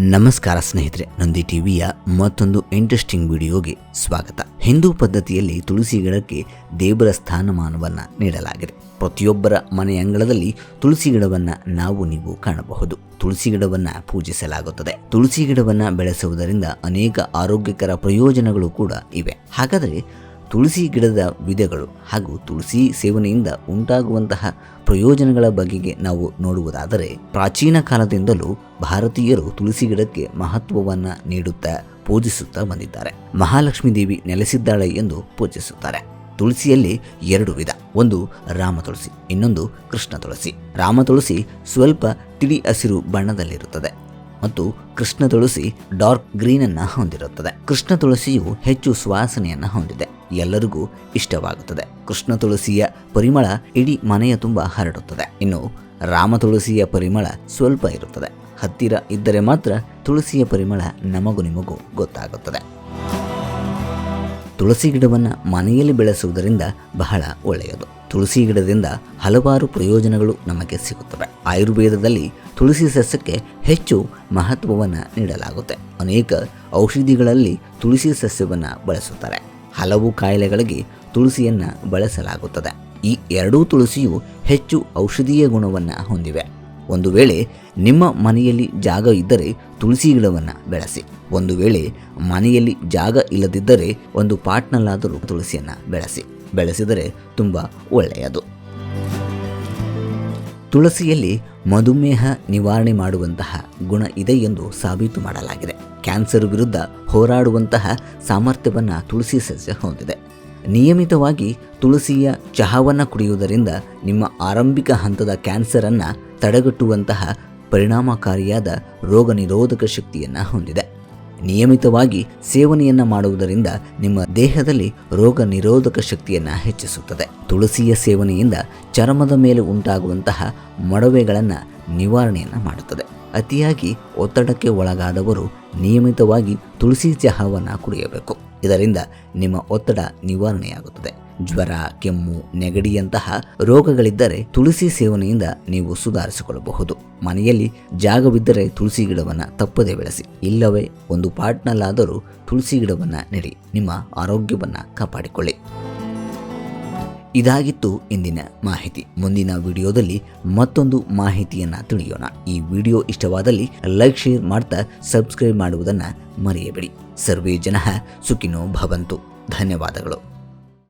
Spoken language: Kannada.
ನಮಸ್ಕಾರ ಸ್ನೇಹಿತರೆ, ನಂದಿ ಟಿವಿಯ ಮತ್ತೊಂದು ಇಂಟ್ರೆಸ್ಟಿಂಗ್ ವಿಡಿಯೋಗೆ ಸ್ವಾಗತ. ಹಿಂದೂ ಪದ್ಧತಿಯಲ್ಲಿ ತುಳಸಿ ಗಿಡಕ್ಕೆ ದೇವರ ಸ್ಥಾನಮಾನವನ್ನು ನೀಡಲಾಗಿದೆ. ಪ್ರತಿಯೊಬ್ಬರ ಮನೆ ಅಂಗಳದಲ್ಲಿ ತುಳಸಿ ಗಿಡವನ್ನು ನಾವು ನೀವು ಕಾಣಬಹುದು. ತುಳಸಿ ಗಿಡವನ್ನು ಪೂಜಿಸಲಾಗುತ್ತದೆ. ತುಳಸಿ ಗಿಡವನ್ನು ಬೆಳೆಸುವುದರಿಂದ ಅನೇಕ ಆರೋಗ್ಯಕರ ಪ್ರಯೋಜನಗಳು ಕೂಡ ಇವೆ. ಹಾಗಾದರೆ ತುಳಸಿ ಗಿಡದ ವಿಧಗಳು ಹಾಗೂ ತುಳಸಿ ಸೇವನೆಯಿಂದ ಉಂಟಾಗುವಂತಹ ಪ್ರಯೋಜನಗಳ ಬಗೆಗೆ ನಾವು ನೋಡುವುದಾದರೆ ಪ್ರಾಚೀನ ಕಾಲದಿಂದಲೂ ಭಾರತೀಯರು ತುಳಸಿ ಗಿಡಕ್ಕೆ ಮಹತ್ವವನ್ನು ನೀಡುತ್ತಾ ಪೂಜಿಸುತ್ತಾ ಬಂದಿದ್ದಾರೆ. ಮಹಾಲಕ್ಷ್ಮೀ ದೇವಿ ನೆಲೆಸಿದ್ದಾಳೆ ಎಂದು ಪೂಜಿಸುತ್ತಾರೆ. ತುಳಸಿಯಲ್ಲಿ ಎರಡು ವಿಧ, ಒಂದು ರಾಮ ತುಳಸಿ, ಇನ್ನೊಂದು ಕೃಷ್ಣ ತುಳಸಿ. ರಾಮ ತುಳಸಿ ಸ್ವಲ್ಪ ತಿಳಿ ಹಸಿರು ಬಣ್ಣದಲ್ಲಿರುತ್ತದೆ. ಮತ್ತು ಕೃಷ್ಣ ತುಳಸಿ ಡಾರ್ಕ್ ಗ್ರೀನ್ ಅನ್ನ ಹೊಂದಿರುತ್ತದೆ. ಕೃಷ್ಣ ತುಳಸಿಯು ಹೆಚ್ಚು ಸುವಾಸನೆಯನ್ನು ಹೊಂದಿದೆ. ಎಲ್ಲರಿಗೂ ಇಷ್ಟವಾಗುತ್ತದೆ. ಕೃಷ್ಣ ತುಳಸಿಯ ಪರಿಮಳ ಇಡೀ ಮನೆಯ ತುಂಬ ಹರಡುತ್ತದೆ. ಇನ್ನು ರಾಮ ತುಳಸಿಯ ಪರಿಮಳ ಸ್ವಲ್ಪ ಇರುತ್ತದೆ. ಹತ್ತಿರ ಇದ್ದರೆ ಮಾತ್ರ ತುಳಸಿಯ ಪರಿಮಳ ನಮಗೂ ನಿಮಗೂ ಗೊತ್ತಾಗುತ್ತದೆ. ತುಳಸಿ ಗಿಡವನ್ನು ಮನೆಯಲ್ಲಿ ಬೆಳೆಸುವುದರಿಂದ ಬಹಳ ಒಳ್ಳೆಯದು. ತುಳಸಿ ಗಿಡದಿಂದ ಹಲವಾರು ಪ್ರಯೋಜನಗಳು ನಮಗೆ ಸಿಗುತ್ತವೆ. ಆಯುರ್ವೇದದಲ್ಲಿ ತುಳಸಿ ಸಸ್ಯಕ್ಕೆ ಹೆಚ್ಚು ಮಹತ್ವವನ್ನು ನೀಡಲಾಗುತ್ತೆ. ಅನೇಕ ಔಷಧಿಗಳಲ್ಲಿ ತುಳಸಿ ಸಸ್ಯವನ್ನು ಬಳಸುತ್ತಾರೆ. ಹಲವು ಕಾಯಿಲೆಗಳಿಗೆ ತುಳಸಿಯನ್ನು ಬಳಸಲಾಗುತ್ತದೆ. ಈ ಎರಡೂ ತುಳಸಿಯು ಹೆಚ್ಚು ಔಷಧೀಯ ಗುಣವನ್ನು ಹೊಂದಿವೆ. ಒಂದು ವೇಳೆ ನಿಮ್ಮ ಮನೆಯಲ್ಲಿ ಜಾಗ ಇದ್ದರೆ ತುಳಸಿ ಗಿಡವನ್ನು ಬೆಳೆಸಿ. ಒಂದು ವೇಳೆ ಮನೆಯಲ್ಲಿ ಜಾಗ ಇಲ್ಲದಿದ್ದರೆ ಒಂದು ಪಾಟ್ನಲ್ಲಾದರೂ ತುಳಸಿಯನ್ನು ಬೆಳೆಸಿ. ಬೆಳೆಸಿದರೆ ತುಂಬ ಒಳ್ಳೆಯದು. ತುಳಸಿಯಲ್ಲಿ ಮಧುಮೇಹ ನಿವಾರಣೆ ಮಾಡುವಂತಹ ಗುಣ ಇದೆ ಎಂದು ಸಾಬೀತು ಮಾಡಲಾಗಿದೆ. ಕ್ಯಾನ್ಸರ್ ವಿರುದ್ಧ ಹೋರಾಡುವಂತಹ ಸಾಮರ್ಥ್ಯವನ್ನು ತುಳಸಿ ಸಸ್ಯ ಹೊಂದಿದೆ. ನಿಯಮಿತವಾಗಿ ತುಳಸಿಯ ಚಹಾವನ್ನು ಕುಡಿಯುವುದರಿಂದ ನಿಮ್ಮ ಆರಂಭಿಕ ಹಂತದ ಕ್ಯಾನ್ಸರನ್ನು ತಡೆಗಟ್ಟುವಂತಹ ಪರಿಣಾಮಕಾರಿಯಾದ ರೋಗ ನಿರೋಧಕ ಶಕ್ತಿಯನ್ನು ಹೊಂದಿದೆ. ನಿಯಮಿತವಾಗಿ ಸೇವನೆಯನ್ನು ಮಾಡುವುದರಿಂದ ನಿಮ್ಮ ದೇಹದಲ್ಲಿ ರೋಗ ನಿರೋಧಕ ಶಕ್ತಿಯನ್ನು ಹೆಚ್ಚಿಸುತ್ತದೆ. ತುಳಸಿಯ ಸೇವನೆಯಿಂದ ಚರ್ಮದ ಮೇಲೆ ಉಂಟಾಗುವಂತಹ ಮೊಡವೆಗಳನ್ನು ನಿವಾರಣೆಯನ್ನು ಮಾಡುತ್ತದೆ. ಅತಿಯಾಗಿ ಒತ್ತಡಕ್ಕೆ ಒಳಗಾದವರು ನಿಯಮಿತವಾಗಿ ತುಳಸಿ ಚಹಾವನ್ನು ಕುಡಿಯಬೇಕು. ಇದರಿಂದ ನಿಮ್ಮ ಒತ್ತಡ ನಿವಾರಣೆಯಾಗುತ್ತದೆ. ಜ್ವರ, ಕೆಮ್ಮು, ನೆಗಡಿಯಂತಹ ರೋಗಗಳಿದ್ದರೆ ತುಳಸಿ ಸೇವನೆಯಿಂದ ನೀವು ಸುಧಾರಿಸಿಕೊಳ್ಳಬಹುದು. ಮನೆಯಲ್ಲಿ ಜಾಗವಿದ್ದರೆ ತುಳಸಿ ಗಿಡವನ್ನು ತಪ್ಪದೆ ಬೆಳೆಸಿ. ಇಲ್ಲವೇ ಒಂದು ಪಾಟ್ನಲ್ಲಾದರೂ ತುಳಸಿ ಗಿಡವನ್ನು ನೆಡಿ. ನಿಮ್ಮ ಆರೋಗ್ಯವನ್ನು ಕಾಪಾಡಿಕೊಳ್ಳಿ. ಇದಾಗಿತ್ತು ಇಂದಿನ ಮಾಹಿತಿ. ಮುಂದಿನ ವಿಡಿಯೋದಲ್ಲಿ ಮತ್ತೊಂದು ಮಾಹಿತಿಯನ್ನು ತಿಳಿಯೋಣ. ಈ ವಿಡಿಯೋ ಇಷ್ಟವಾದಲ್ಲಿ ಲೈಕ್, ಶೇರ್ ಮಾಡ್ತಾ ಸಬ್ಸ್ಕ್ರೈಬ್ ಮಾಡುವುದನ್ನು ಮರೆಯಬೇಡಿ. ಸರ್ವೇ ಜನ ಸುಖಿನೋ ಭವಂತು. ಧನ್ಯವಾದಗಳು.